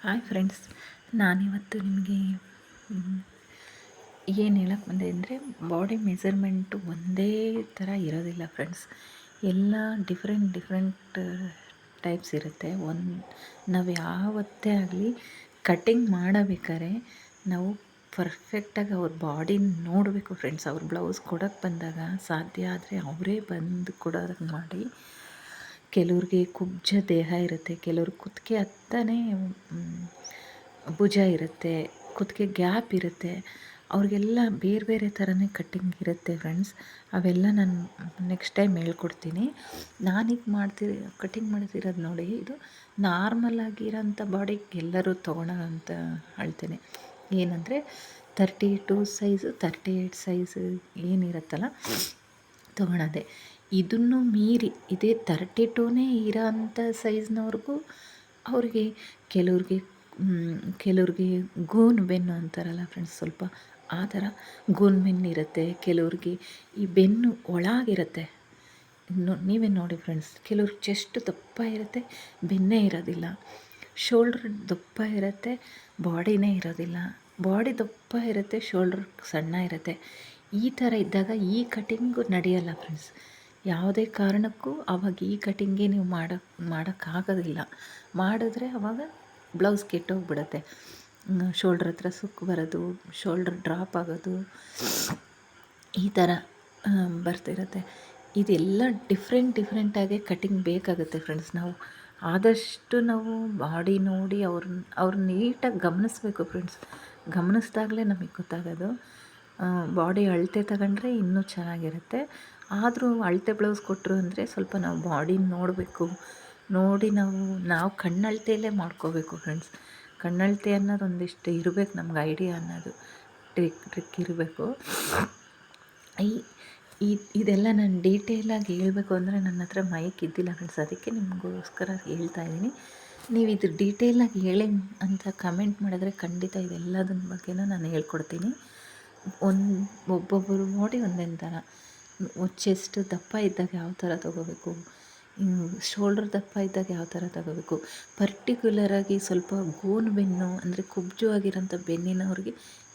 Hi friends ನಾನಿವತ್ತು ನಿಮಗೆ ಏನು ಹೇಳಕ್ಕೆ ಬಂದೆ ಅಂದರೆ ಬಾಡಿ ಮೆಸರ್ಮೆಂಟು ಒಂದೇ ಥರ ಇರೋದಿಲ್ಲ ಫ್ರೆಂಡ್ಸ್ ಎಲ್ಲ ಡಿಫ್ರೆಂಟ್ ಡಿಫ್ರೆಂಟ್ ಟೈಪ್ಸ್ ಇರುತ್ತೆ. ಒಂದು, ನಾವು ಯಾವತ್ತೇ ಆಗಲಿ ಕಟಿಂಗ್ ಮಾಡಬೇಕಾದ್ರೆ ನಾವು ಪರ್ಫೆಕ್ಟಾಗಿ ಅವ್ರ ಬಾಡಿ ನೋಡಬೇಕು ಫ್ರೆಂಡ್ಸ್ ಅವ್ರ ಬ್ಲೌಸ್ ಕೊಡೋಕ್ಕೆ ಬಂದಾಗ ಸಾಧ್ಯ ಆದರೆ ಅವರೇ ಬಂದು ಕೊಡೋದಕ್ಕೆ ಮಾಡಿ ಕೆಲವ್ರಿಗೆ ಕುಬ್ಜ ದೇಹ ಇರುತ್ತೆ, ಕೆಲವ್ರಿಗೆ ಕುತ್ತಿಗೆ ಹತ್ತನೇ ಭುಜ ಇರುತ್ತೆ, ಕುತ್ತಿಗೆ ಗ್ಯಾಪ್ ಇರುತ್ತೆ. ಅವ್ರಿಗೆಲ್ಲ ಬೇರೆ ಬೇರೆ ಥರನೇ ಕಟ್ಟಿಂಗ್ ಇರುತ್ತೆ ಫ್ರೆಂಡ್ಸ್. ಅವೆಲ್ಲ ನಾನು ನೆಕ್ಸ್ಟ್ ಟೈಮ್ ಹೇಳ್ಕೊಡ್ತೀನಿ. ನಾನೀಗ ಮಾಡ್ತಿರೋ ಕಟ್ಟಿಂಗ್ ಮಾಡ್ತಿರೋದು ನೋಡಿ, ಇದು ನಾರ್ಮಲ್ ಆಗಿರೋಂಥ ಬಾಡಿಗೆ ಎಲ್ಲರೂ ತೊಗೊಳೋ ಅಂತ ಹೇಳ್ತೇನೆ. ಏನಂದರೆ thirty two size, thirty eight size ಏನಿರುತ್ತಲ್ಲ, ತೊಗೊಳೋದೆ. ಇದನ್ನು ಮೀರಿ, ಇದೇ ತರ್ಟಿ ಟೂನೇ ಇರೋ ಅಂಥ ಸೈಜ್ನವ್ರಿಗೂ ಅವ್ರಿಗೆ ಕೆಲವ್ರಿಗೆ ಕೆಲವ್ರಿಗೆ ಗೂನು ಬೆನ್ನು ಅಂತಾರಲ್ಲ ಫ್ರೆಂಡ್ಸ್ ಸ್ವಲ್ಪ ಆ ಥರ ಗೂನು ಬೆನ್ನು ಇರುತ್ತೆ, ಕೆಲವ್ರಿಗೆ ಈ ಬೆನ್ನು ಒಳಗಿರುತ್ತೆ. ನೋ ನೀವೇ ನೋಡಿ ಫ್ರೆಂಡ್ಸ್ ಕೆಲವ್ರಿಗೆ ಚೆಸ್ಟ್ ದಪ್ಪ ಇರುತ್ತೆ, ಬೆನ್ನೇ ಇರೋದಿಲ್ಲ ಶೋಲ್ಡ್ರ್ ದಪ್ಪ ಇರುತ್ತೆ ಬಾಡಿನೇ ಇರೋದಿಲ್ಲ. ಬಾಡಿ ದಪ್ಪ ಇರುತ್ತೆ ಶೋಲ್ಡ್ರ್ ಸಣ್ಣ ಇರುತ್ತೆ. ಈ ಥರ ಇದ್ದಾಗ ಈ ಕಟಿಂಗು ನಡೆಯಲ್ಲ ಫ್ರೆಂಡ್ಸ್ ಯಾವುದೇ ಕಾರಣಕ್ಕೂ ಅವಾಗ ಈ ಕಟಿಂಗೇ ನೀವು ಮಾಡೋಕ್ಕೆ ಮಾಡೋಕ್ಕಾಗೋದಿಲ್ಲ. ಮಾಡಿದ್ರೆ ಅವಾಗ ಬ್ಲೌಸ್ ಕೆಟ್ಟೋಗ್ಬಿಡತ್ತೆ. ಶೋಲ್ಡ್ರ್ ಹತ್ರ ಸುಕ್ಕು ಬರೋದು, ಶೋಲ್ಡ್ರ್ ಡ್ರಾಪ್ ಆಗೋದು, ಈ ಥರ ಬರ್ತಿರುತ್ತೆ. ಇದೆಲ್ಲ ಡಿಫ್ರೆಂಟ್ ಡಿಫ್ರೆಂಟಾಗಿ ಕಟಿಂಗ್ ಬೇಕಾಗುತ್ತೆ ಫ್ರೆಂಡ್ಸ್. ನಾವು ಆದಷ್ಟು ನಾವು ಬಾಡಿ ನೋಡಿ ಅವ್ರನ್ನ ಅವ್ರನ್ನ ನೀಟಾಗಿ ಗಮನಿಸ್ಬೇಕು ಫ್ರೆಂಡ್ಸ್. ಗಮನಿಸ್ದಾಗಲೇ ನಮಗೆ ಗೊತ್ತಾಗೋದು. ಬಾಡಿ ಅಳತೆ ತಗೊಂಡ್ರೆ ಇನ್ನೂ ಚೆನ್ನಾಗಿರುತ್ತೆ. ಆದರೂ ಅಳತೆ ಬ್ಲೌಸ್ ಕೊಟ್ಟರು ಅಂದರೆ ಸ್ವಲ್ಪ ನಾವು ಬಾಡಿ ನೋಡಬೇಕು. ನೋಡಿ ನಾವು ನಾವು ಕಣ್ಣಳತೆಯಲ್ಲೇ ಮಾಡ್ಕೋಬೇಕು ಫ್ರೆಂಡ್ಸ್ ಕಣ್ಣಳತೆ ಅನ್ನೋದು ಒಂದಿಷ್ಟು ಇರಬೇಕು ನಮ್ಗೆ ಐಡಿಯಾ ಅನ್ನೋದು. ಟ್ರಿಕ್ ಟ್ರಿಕ್ ಇರಬೇಕು. ಈ ಇದೆಲ್ಲ ನಾನು ಡೀಟೇಲಾಗಿ ಹೇಳಬೇಕು ಅಂದರೆ ನನ್ನ ಹತ್ರ ಮೈಕ್ ಇದ್ದಿಲ್ಲ ಫ್ರೆಂಡ್ಸ್ ಅದಕ್ಕೆ ನಿಮಗೋಸ್ಕರ ಹೇಳ್ತಾ ಇದ್ದೀನಿ. ನೀವು ಇದು ಡೀಟೇಲಾಗಿ ಹೇಳಿ ಅಂತ ಕಮೆಂಟ್ ಮಾಡಿದ್ರೆ ಖಂಡಿತ ಇದೆಲ್ಲದನ್ನ ಬಗ್ಗೆನೂ ನಾನು ಹೇಳ್ಕೊಡ್ತೀನಿ. ಒಂದು, ಒಬ್ಬೊಬ್ಬರು ನೋಡಿ ಒಂದೊಂದು ಥರ. ಚೆಸ್ಟ್ ದಪ್ಪ ಇದ್ದಾಗ ಯಾವ ಥರ ತೊಗೋಬೇಕು? ಶೋಲ್ಡರ್ ದಪ್ಪ ಇದ್ದಾಗ ಯಾವ ಥರ ತಗೋಬೇಕು? ಪರ್ಟಿಕ್ಯುಲರಾಗಿ ಸ್ವಲ್ಪ ಗೋನ್ ಬೆನ್ನು, ಅಂದರೆ ಕುಬ್ಜು ಆಗಿರೋಂಥ ಬೆನ್ನಿನವ್ರಿಗೆ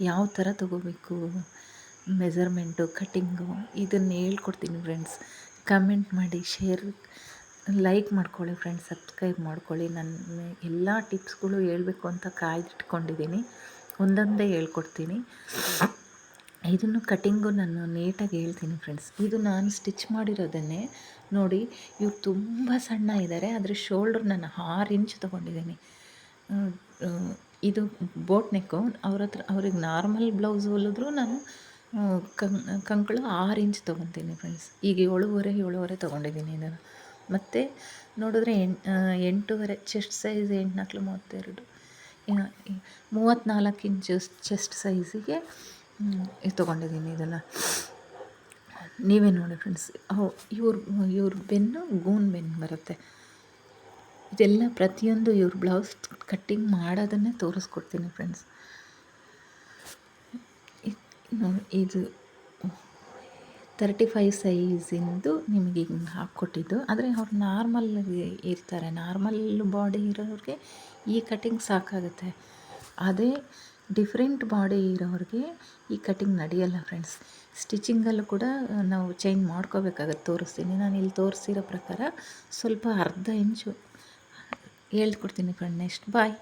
ಯಾವ ಥರ ತೊಗೋಬೇಕು? ಮೆಸರ್ಮೆಂಟು ಕಟ್ಟಿಂಗು ಇದನ್ನು ಹೇಳ್ಕೊಡ್ತೀನಿ ಫ್ರೆಂಡ್ಸ್ ಕಮೆಂಟ್ ಮಾಡಿ ಶೇರ್ ಲೈಕ್ ಮಾಡ್ಕೊಳ್ಳಿ ಫ್ರೆಂಡ್ಸ್ ಸಬ್ಸ್ಕ್ರೈಬ್ ಮಾಡ್ಕೊಳ್ಳಿ. ನನ್ನ ಎಲ್ಲ ಟಿಪ್ಸ್ಗಳು ಹೇಳಬೇಕು ಅಂತ ಕಾಯ್ದಿಟ್ಕೊಂಡಿದ್ದೀನಿ. ಒಂದೊಂದೇ ಹೇಳ್ಕೊಡ್ತೀನಿ. ಇದನ್ನು ಕಟ್ಟಿಂಗು ನಾನು ನೀಟಾಗಿ ಹೇಳ್ತೀನಿ ಫ್ರೆಂಡ್ಸ್. ಇದು ನಾನು ಸ್ಟಿಚ್ ಮಾಡಿರೋದನ್ನೇ ನೋಡಿ, ಇವ್ರು ತುಂಬ ಸಣ್ಣ ಇದ್ದಾರೆ ಆದರೆ ಶೋಲ್ಡ್ರ್ ನಾನು ಆರು ಇಂಚ್ ತೊಗೊಂಡಿದ್ದೀನಿ. ಇದು ಬೋಟ್ ನೆಕ್ಕು. ಅವ್ರ ಹತ್ರ ಅವ್ರಿಗೆ ನಾರ್ಮಲ್ ಬ್ಲೌಸ್ ಹೊಲಿದ್ರು ನಾನು ಕಂಕಳು ಆರು ಇಂಚ್ ತೊಗೊತೀನಿ ಫ್ರೆಂಡ್ಸ್. ಈಗ ಏಳುವರೆ ಏಳುವರೆ ತೊಗೊಂಡಿದ್ದೀನಿ ಇದನ್ನು. ಮತ್ತು ನೋಡಿದ್ರೆ ಎಂಟು ಎಂಟೂವರೆ ಚೆಸ್ಟ್ ಸೈಜ್ ಎಂಟು ನಾಲ್ಕು ಮೂವತ್ತೆರಡು ಮೂವತ್ತ್ನಾಲ್ಕು ಇಂಚು ಚೆಸ್ಟ್ ಸೈಜಿಗೆ ಇದು ತೊಗೊಂಡಿದ್ದೀನಿ ಇದನ್ನು. ನೀವೇ ನೋಡಿ ಫ್ರೆಂಡ್ಸ್ ಓ, ಇವ್ರ ಇವ್ರ ಬೆನ್ನು ಗೂನ್ ಬೆನ್ನು ಬರುತ್ತೆ. ಇದೆಲ್ಲ ಪ್ರತಿಯೊಂದು ಇವ್ರ ಬ್ಲೌಸ್ ಕಟ್ಟಿಂಗ್ ಮಾಡೋದನ್ನೇ ತೋರಿಸ್ಕೊಡ್ತೀನಿ ಫ್ರೆಂಡ್ಸ್ ಇದು ತರ್ಟಿ ಫೈವ್ ಸೈಝಿಂದು ನಿಮಗೆ ಹಿಂಗೆ ಹಾಕ್ಕೊಟ್ಟಿದ್ದು. ಆದರೆ ಅವ್ರು ನಾರ್ಮಲ್ ಇರ್ತಾರೆ. ನಾರ್ಮಲ್ ಬಾಡಿ ಇರೋರಿಗೆ ಈ ಕಟ್ಟಿಂಗ್ ಸಾಕಾಗುತ್ತೆ. ಅದೇ ಡಿಫ್ರೆಂಟ್ ಬಾಡಿ ಇರೋರಿಗೆ ಈ ಕಟಿಂಗ್ ನಡೆಯಲ್ಲ ಫ್ರೆಂಡ್ಸ್ ಸ್ಟಿಚಿಂಗಲ್ಲೂ ಕೂಡ ನಾವು ಚೇಂಜ್ ಮಾಡ್ಕೋಬೇಕಾಗತ್ತೆ, ತೋರಿಸ್ತೀನಿ. ನಾನು ಇಲ್ಲಿ ತೋರಿಸಿರೋ ಪ್ರಕಾರ ಸ್ವಲ್ಪ ಅರ್ಧ ಇಂಚು ಹೇಳ್ಕೊಡ್ತೀನಿ ಫ್ರೆಂಡ್ ನೆಕ್ಸ್ಟ್ ಬಾಯ್